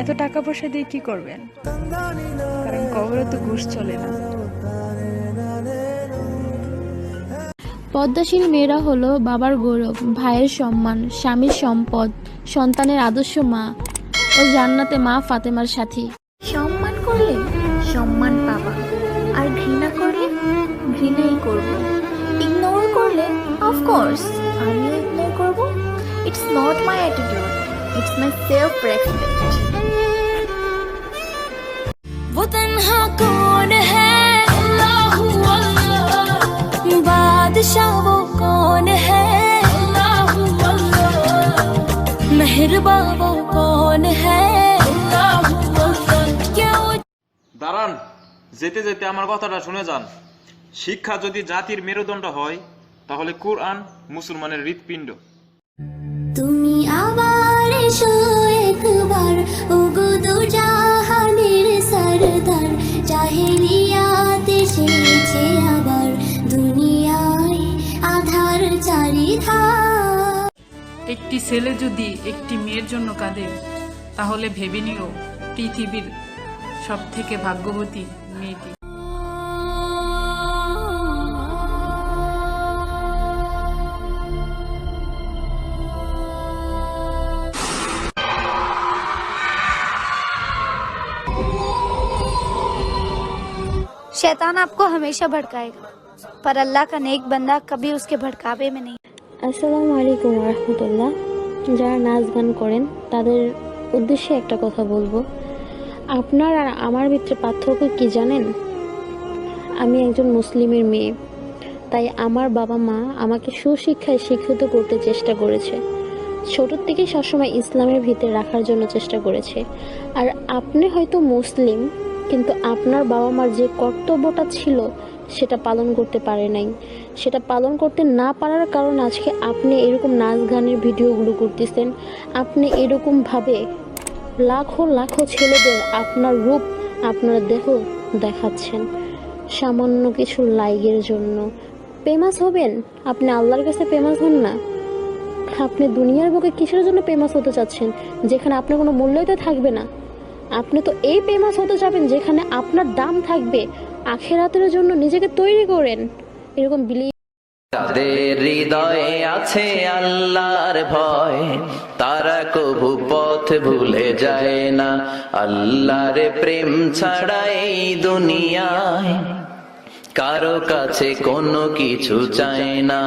এত টাকা পয়সা দিয়ে কি করবেন? কারণ কবরে তো ঘুষ চলে না। পদ্মাশীল মেয়েরা হলো বাবার গৌরব ভাইয়ের সম্মান স্বামীর সম্পদ সন্তানের আদর্শ মা ও জান্নাতে মা ফাতেমার সাথী। সম্মান করলে সম্মান পাবা আর ঘৃণা করলে ঘৃণাই করব। ইগনোর করলে অফকোর্স আমিও ইগনোর করব। It's not my attitude it's my self respect वो तन्हा कौन है अल्लाह अल्लाह बादशाह वो कौन है अल्लाह अल्लाह मेहरबा वो कौन है अल्लाह अल्लाह क्यों দাঁড়ান যেতে যেতে আমার কথাটা শুনে যান শিক্ষা যদি জাতির মেরুদণ্ড হয় তাহলে কুরআন মুসলমানের হৃৎপিণ্ড তুমি আবার আবার দুনিয়ায় আধার চারিধার। একটি ছেলে যদি একটি মেয়ের জন্য কাঁদে, তাহলে ভেবে নিও পৃথিবীর সব থেকে ভাগ্যবতী মেয়েটি। शैतान आपको हमेशा भड़काएगा पर अल्लाह का नेक बंदा कभी उसके भड़कावे में नहीं আসসালামু আলাইকুম রহমতুল্লাহ যারা নাচ গান করেন তাদের উদ্দেশ্যে একটা কথা বলবো আপনার আর আমার ভিতরে পার্থক্য কি জানেন আমি একজন মুসলিমের মেয়ে তাই আমার বাবা মা আমাকে সুশিক্ষায় শিক্ষিত করতে চেষ্টা করেছে ছোটোর থেকেই সবসময় ইসলামের ভিতরে রাখার জন্য চেষ্টা করেছে আর আপনি হয়তো মুসলিম কিন্তু আপনার বাবা মার যে কর্তব্যটা ছিল, সেটা পালন করতে পারে নাই। সেটা পালন করতে না পারার কারণে আজকে আপনি এরকম নাচ গানের ভিডিওগুলো করতেছেন। আপনি এরকমভাবে লাখো লাখো ছেলেদের আপনার রূপ, আপনার দেহ দেখাচ্ছেন সামান্য কিছু লাইগের জন্য। ফেমাস হবেন? আপনি আল্লাহর কাছে ফেমাস হন না? আপনি দুনিয়ার বুকে কিসের জন্য ফেমাস হতে চাচ্ছেন? যেখানে আপনার কোনো মূল্যই তো থাকবে না। আপনি তো এই ফেমাস হতে যাবেন যেখানে আপনার দাম থাকবে, আখেরাতের জন্য নিজেকে তৈরি করেন। এরকম বিলি তাদের হৃদয়ে আছে আল্লাহর ভয়, তারা কবু পথ ভুলে যায় না। আল্লাহর প্রেম ছাড়া এই দুনিয়ায় কারও কাছে কোনো কিছু চায় না।